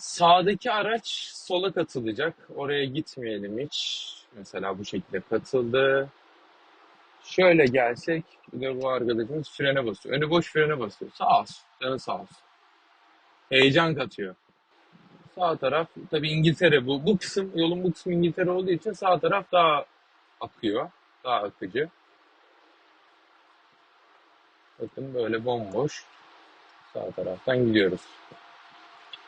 Sağdaki araç sola katılacak. Oraya gitmeyelim hiç. Mesela bu şekilde katıldı. Şöyle gelsek, bir de bu arkadaşımız frene basıyor. Önü boş frene basıyor. Sağ olsun, canı sağ olsun. Heyecan katıyor. Sağ taraf, tabii İngiltere bu. Bu kısım, yolun bu kısmı İngiltere olduğu için sağ taraf daha akıyor. Daha akıcı. Bakın böyle bomboş. Sağ taraftan gidiyoruz.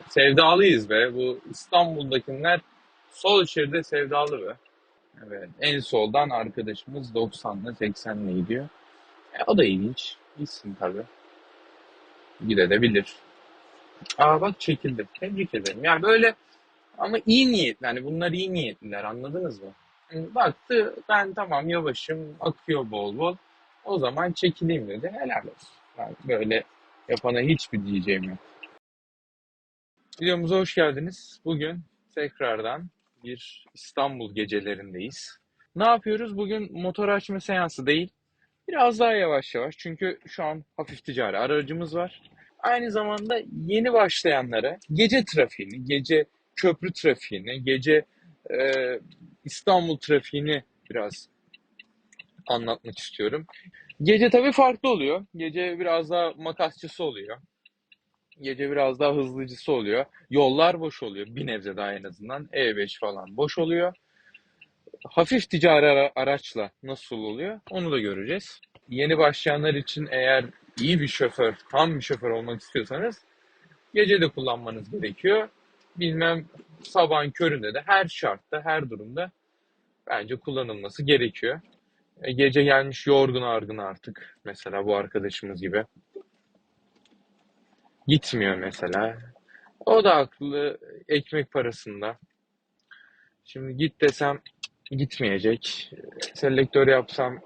Sevdalıyız be. Bu İstanbul'dakiler sol şeride sevdalı be. Evet. En soldan arkadaşımız 90'la 80'le gidiyor. E, o da ilginç. Gitsin tabii. Gidebilir. Aa bak çekildi. Tebrik ederim. Yani böyle ama iyi niyetli. Yani bunlar iyi niyetliler. Anladınız mı? Yani baktı ben tamam yavaşım. Akıyor bol bol. O zaman çekileyim dedi. Helal olsun. Yani böyle yapana hiçbir diyeceğim yok. Videomuza hoş geldiniz. Bugün tekrardan bir İstanbul gecelerindeyiz. Ne yapıyoruz? Bugün motor açma seansı değil. Biraz daha yavaş yavaş. Çünkü şu an hafif ticari aracımız var. Aynı zamanda yeni başlayanlara gece trafiğini, gece köprü trafiğini, gece e, İstanbul trafiğini biraz anlatmak istiyorum. Gece tabii farklı oluyor. Gece biraz daha makasçısı oluyor. Gece biraz daha hızlıcısı oluyor. Yollar boş oluyor. Bir nebze daha en azından. E5 falan boş oluyor. Hafif ticari ara- araçla nasıl oluyor onu da göreceğiz. Yeni başlayanlar için eğer iyi bir şoför, tam bir şoför olmak istiyorsanız gece de kullanmanız gerekiyor. Bilmem sabahın köründe de her şartta, her durumda bence kullanılması gerekiyor. E, gece gelmiş yorgun argın artık. Mesela bu arkadaşımız gibi. Gitmiyor mesela. O da haklı ekmek parasında. Şimdi git desem gitmeyecek. Selektör yapsam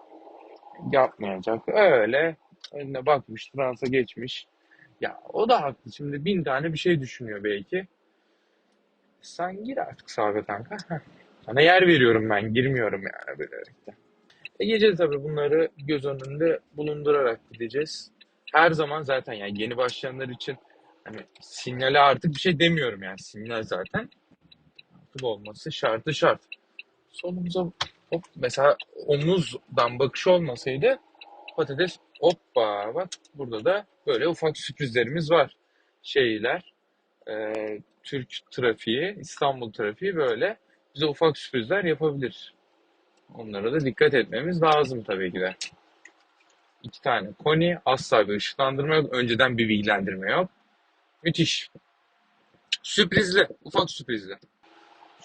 yapmayacak. Öyle önüne bakmış, transa geçmiş. Ya o da haklı. Şimdi bin tane bir şey düşünüyor belki. Sen gir artık Sabe kanka. Sana yer veriyorum ben. Girmiyorum yani böylelikle. E gece tabii bunları göz önünde bulundurarak gideceğiz. Her zaman zaten yani yeni başlayanlar için hani sinyale artık bir şey demiyorum yani. Sinyal zaten aktif olması şartı şart. Solumuza hop mesela omuzdan bakış olmasaydı patates hoppa bak burada da böyle ufak sürprizlerimiz var. Şeyler e, Türk trafiği, İstanbul trafiği böyle bize ufak sürprizler yapabilir. Onlara da dikkat etmemiz lazım tabii ki de. İki tane koni, asla bir ışıklandırma yok, önceden bir bilgilendirme yok. Müthiş. Sürprizli, ufak sürprizli.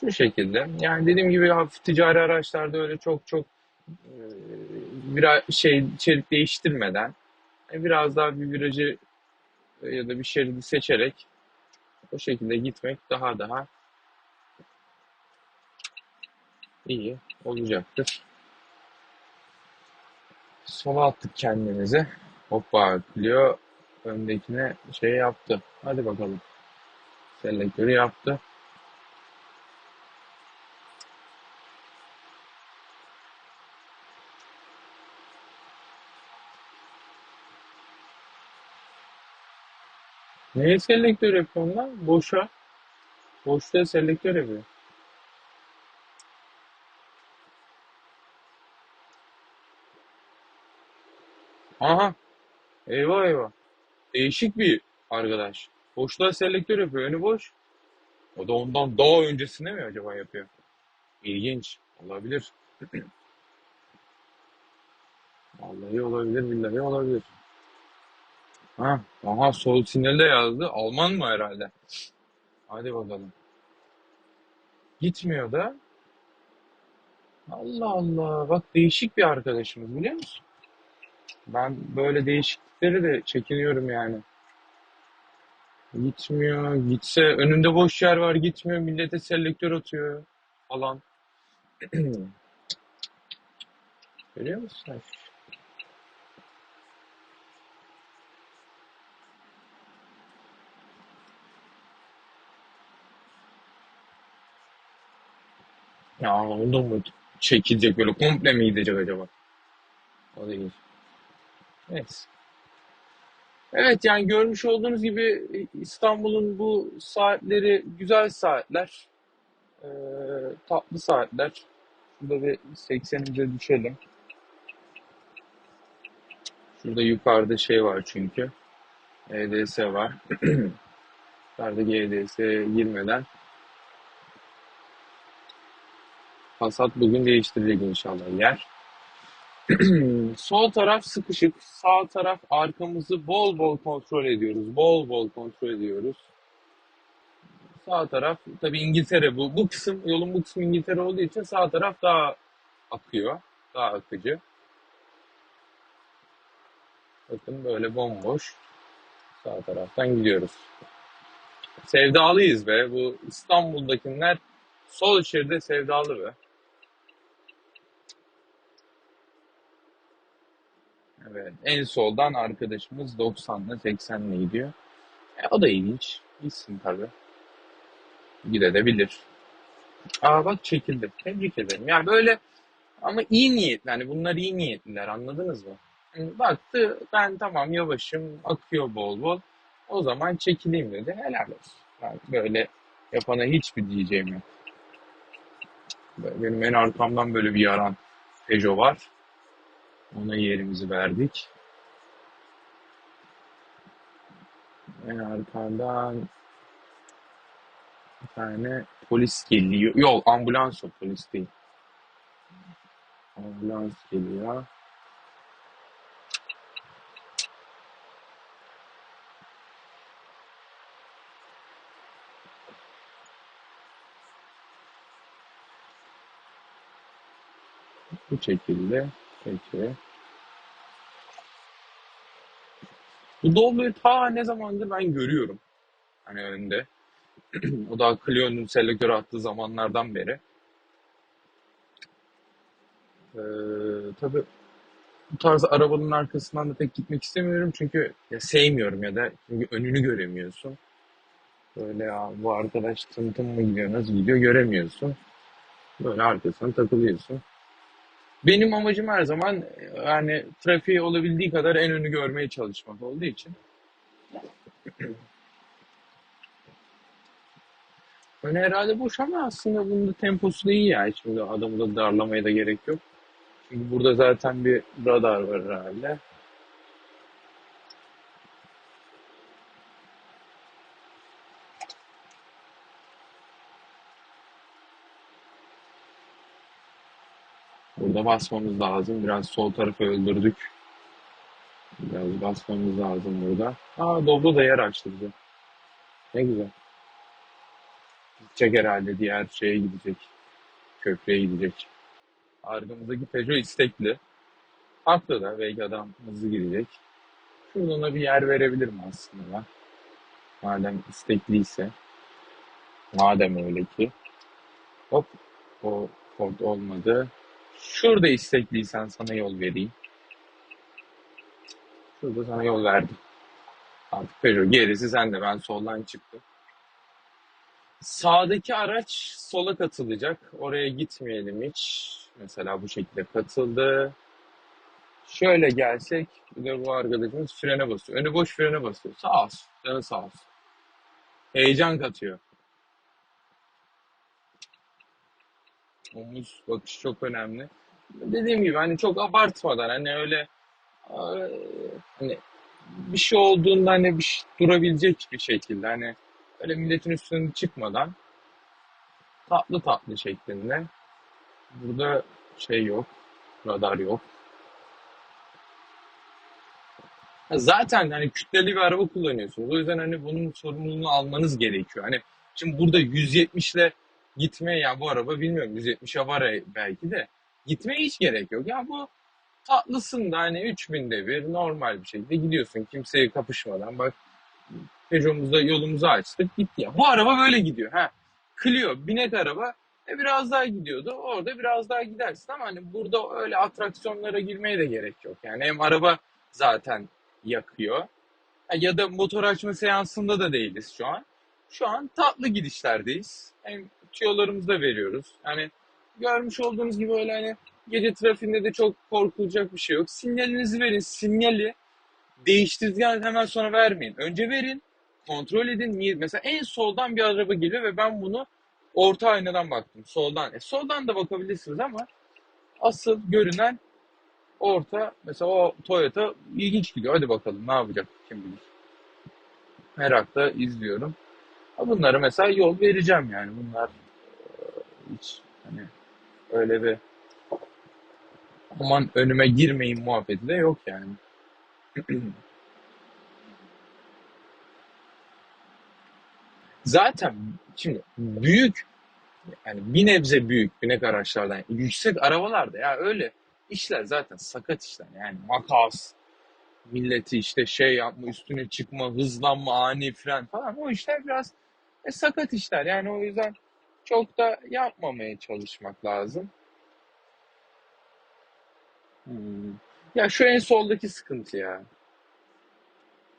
Şu şekilde. Yani dediğim gibi hafif ticari araçlarda öyle çok çok e, biraz şey şerit değiştirmeden e, biraz daha bir virajı e, ya da bir şeridi seçerek o şekilde gitmek daha daha iyi olacaktır. Sola attık kendimizi. Hoppa Clio öndekine şey yaptı. Hadi bakalım. Selektörü yaptı. Neye selektör yapıyor lan? Boşa. Boşta selektör yapıyor. Aha. Eyvah eyvah. Değişik bir arkadaş. Boşluğa selektör yapıyor. Önü boş. O da ondan daha öncesinde mi acaba yapıyor? İlginç. Olabilir. Vallahi olabilir, billahi olabilir. Ha, aha sol sinyali de yazdı. Alman mı herhalde? Hadi bakalım. Gitmiyor da. Allah Allah. Bak değişik bir arkadaşımız biliyor musun? Ben böyle değişiklikleri de çekiniyorum yani. Gitmiyor. Gitse önünde boş yer var gitmiyor. Millete selektör atıyor falan. Görüyor musun? Ya o da mı çekilecek böyle komple mi gidecek acaba? O değil. Neyse. Evet yani görmüş olduğunuz gibi İstanbul'un bu saatleri güzel saatler. Ee, tatlı saatler. Şurada bir 80'ince düşelim. Şurada yukarıda şey var çünkü. EDS var. Yukarıdaki EDS'ye girmeden Passat bugün değiştirecek inşallah yer. Sol taraf sıkışık, sağ taraf arkamızı bol bol kontrol ediyoruz. Bol bol kontrol ediyoruz. Sağ taraf tabii İngiltere bu. Bu kısım yolun bu kısmı İngiltere olduğu için sağ taraf daha akıyor. Daha akıcı. Bakın böyle bomboş. Sağ taraftan gidiyoruz. Sevdalıyız be. Bu İstanbul'dakiler sol şeride sevdalı be. Evet. En soldan arkadaşımız 90'la 80'le gidiyor. E, o da ilginç. Gitsin tabii. Gidebilir. Aa bak çekildi. Tebrik ederim. Yani böyle ama iyi niyetli. Hani bunlar iyi niyetliler anladınız mı? Yani baktı ben tamam yavaşım akıyor bol bol. O zaman çekileyim dedi. Helal olsun. Yani böyle yapana hiçbir diyeceğim yok. Benim en arkamdan böyle bir yaran Peugeot var. Ona yerimizi verdik. En arkadan bir tane polis geliyor. Yok ambulans o polis değil. Ambulans geliyor. Bu şekilde. Peki. Bu Doblo'yu ta ne zamandır ben görüyorum. Hani önde. O da Clio'nun selektörü attığı zamanlardan beri. Ee, tabii bu tarz arabanın arkasından da pek gitmek istemiyorum çünkü ya sevmiyorum ya da çünkü önünü göremiyorsun. Böyle ya bu arkadaş tım tım mı gidiyor nasıl gidiyor göremiyorsun. Böyle arkasına takılıyorsun. Benim amacım her zaman yani trafiği olabildiği kadar en önü görmeye çalışmak olduğu için. Öne herhalde boş ama aslında bunun da temposu da iyi ya. Şimdi adamı da darlamaya da gerek yok. Çünkü burada zaten bir radar var herhalde. Burada basmamız lazım. Biraz sol tarafı öldürdük. Biraz basmamız lazım burada. Aa Doblo da yer açtı bize. Ne güzel. Gidecek herhalde diğer şeye gidecek. Köprüye gidecek. Arkamızdaki Peugeot istekli. Haklı da belki adam hızlı gidecek. Şurada bir yer verebilirim aslında ben. Madem istekliyse. Madem öyle ki. Hop. O Ford olmadı. Şurada istekliysen sana yol vereyim. Şurada sana yol verdim. Artık Peugeot gerisi sende. Ben soldan çıktım. Sağdaki araç sola katılacak. Oraya gitmeyelim hiç. Mesela bu şekilde katıldı. Şöyle gelsek, bir de bu arkadaşımız frene basıyor. Önü boş frene basıyor. Sağ olsun. Canı sağ olsun. Heyecan katıyor. Omuz bakışı çok önemli. Dediğim gibi hani çok abartmadan hani öyle e, hani bir şey olduğunda hani bir şey, durabilecek bir şekilde hani öyle milletin üstüne çıkmadan tatlı tatlı şeklinde. Burada şey yok, radar yok. Zaten hani kütleli bir araba kullanıyorsunuz. O yüzden hani bunun sorumluluğunu almanız gerekiyor. Hani şimdi burada 170 ile gitmeye ya bu araba bilmiyorum 170'e var e- belki de gitmeye hiç gerek yok. Ya bu tatlısın da hani 3000'de bir normal bir şekilde gidiyorsun kimseye kapışmadan. Bak Peugeot'umuzda yolumuzu açtık gitti ya. Bu araba böyle gidiyor. Ha. Clio binek araba e, biraz daha gidiyordu. Orada biraz daha gidersin ama hani burada öyle atraksiyonlara girmeye de gerek yok. Yani hem araba zaten yakıyor. Ha, Ya da motor açma seansında da değiliz şu an. Şu an tatlı gidişlerdeyiz. Hem tüyolarımızı da veriyoruz. Yani görmüş olduğunuz gibi öyle hani gece trafiğinde de çok korkulacak bir şey yok. Sinyalinizi verin. Sinyali değiştirdikten hemen sonra vermeyin. Önce verin, kontrol edin. Niye? Mesela en soldan bir araba geliyor ve ben bunu orta aynadan baktım. Soldan. E, soldan da bakabilirsiniz ama asıl görünen orta. Mesela o Toyota ilginç gidiyor. Hadi bakalım ne yapacak kim bilir. Merakla izliyorum. Ha, Bunları mesela yol vereceğim yani. Bunlar hiç hani öyle bir aman önüme girmeyin muhabbeti de yok yani. Zaten şimdi büyük yani bir nebze büyük binek araçlardan yüksek arabalarda ya öyle işler zaten sakat işler yani makas milleti işte şey yapma üstüne çıkma hızlanma ani fren falan o işler biraz e, sakat işler yani o yüzden çok da yapmamaya çalışmak lazım. Hmm. Ya şu en soldaki sıkıntı ya.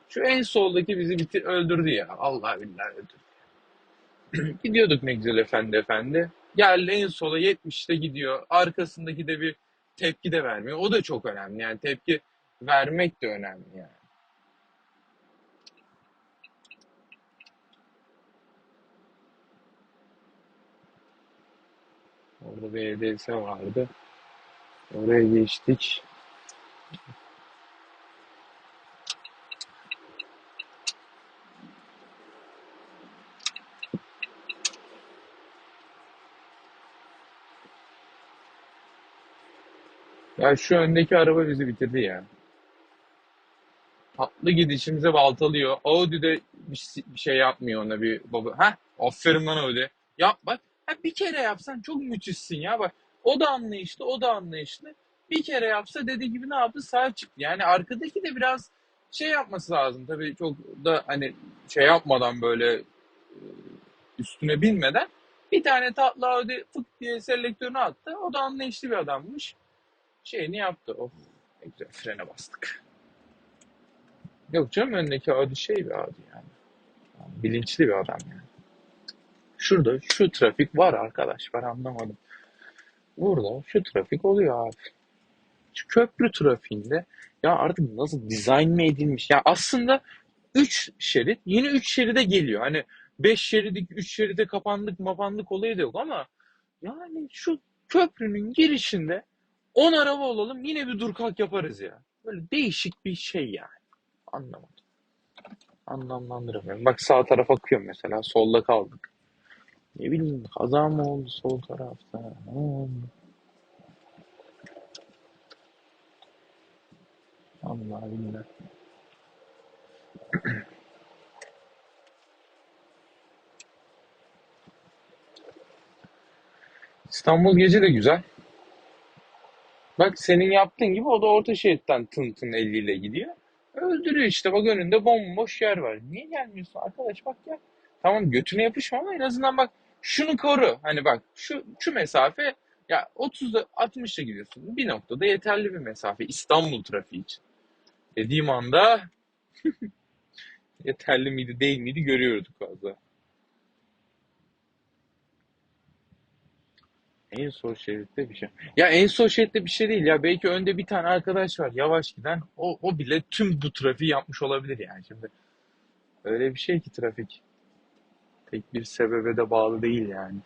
Şu en soldaki bizi bitir öldürdü ya. Allah billahi öldürdü. Gidiyorduk ne güzel efendi efendi. Geldi en sola 70'te gidiyor. Arkasındaki de bir tepki de vermiyor. O da çok önemli. Yani tepki vermek de önemli yani. Orada bir vardı. Oraya geçtik. Ya şu öndeki araba bizi bitirdi ya. Tatlı gidişimize baltalıyor. Audi de bir şey yapmıyor ona bir baba. Ha, aferin lan Audi. Yap bak. Ha, bir kere yapsan çok müthişsin ya bak. O da anlayışlı, o da anlayışlı. Bir kere yapsa dediği gibi ne yaptı? Sahip çıktı. Yani arkadaki de biraz şey yapması lazım. Tabii çok da hani şey yapmadan böyle e, üstüne binmeden bir tane tatlı Audi fık diye selektörünü attı. O da anlayışlı bir adammış. Şeyini yaptı. Of, ne güzel frene bastık. Yok canım önündeki Audi şey bir Audi yani. Bilinçli bir adam yani. Şurada şu trafik var arkadaş ben anlamadım. Burada şu trafik oluyor abi. Şu köprü trafiğinde ya artık nasıl dizayn mı edilmiş? Ya aslında 3 şerit yeni 3 şeride geliyor. Hani 5 şeridik 3 şeride kapandık mapandık olayı da yok ama yani şu köprünün girişinde 10 araba olalım yine bir dur kalk yaparız ya. Böyle değişik bir şey yani. Anlamadım. Anlamlandıramıyorum. Bak sağ tarafa akıyorum mesela. Solda kaldık. Ne bileyim kaza mı oldu sol tarafta? Ne oldu? Allah billah. İstanbul gece de güzel. Bak senin yaptığın gibi o da orta şeritten tın tın 50 ile gidiyor. Öldürüyor işte bak önünde bomboş yer var. Niye gelmiyorsun arkadaş bak ya. Tamam götüne yapışma ama en azından bak şunu koru. Hani bak şu şu mesafe ya 30'da 60'da gidiyorsun. Bir noktada yeterli bir mesafe İstanbul trafiği için. Dediğim anda yeterli miydi değil miydi görüyorduk fazla. En sol şeritte bir şey. Ya en sol şeritte bir şey değil ya. Belki önde bir tane arkadaş var yavaş giden. O, o bile tüm bu trafiği yapmış olabilir yani şimdi. Öyle bir şey ki trafik. Tek bir sebebe de bağlı değil yani.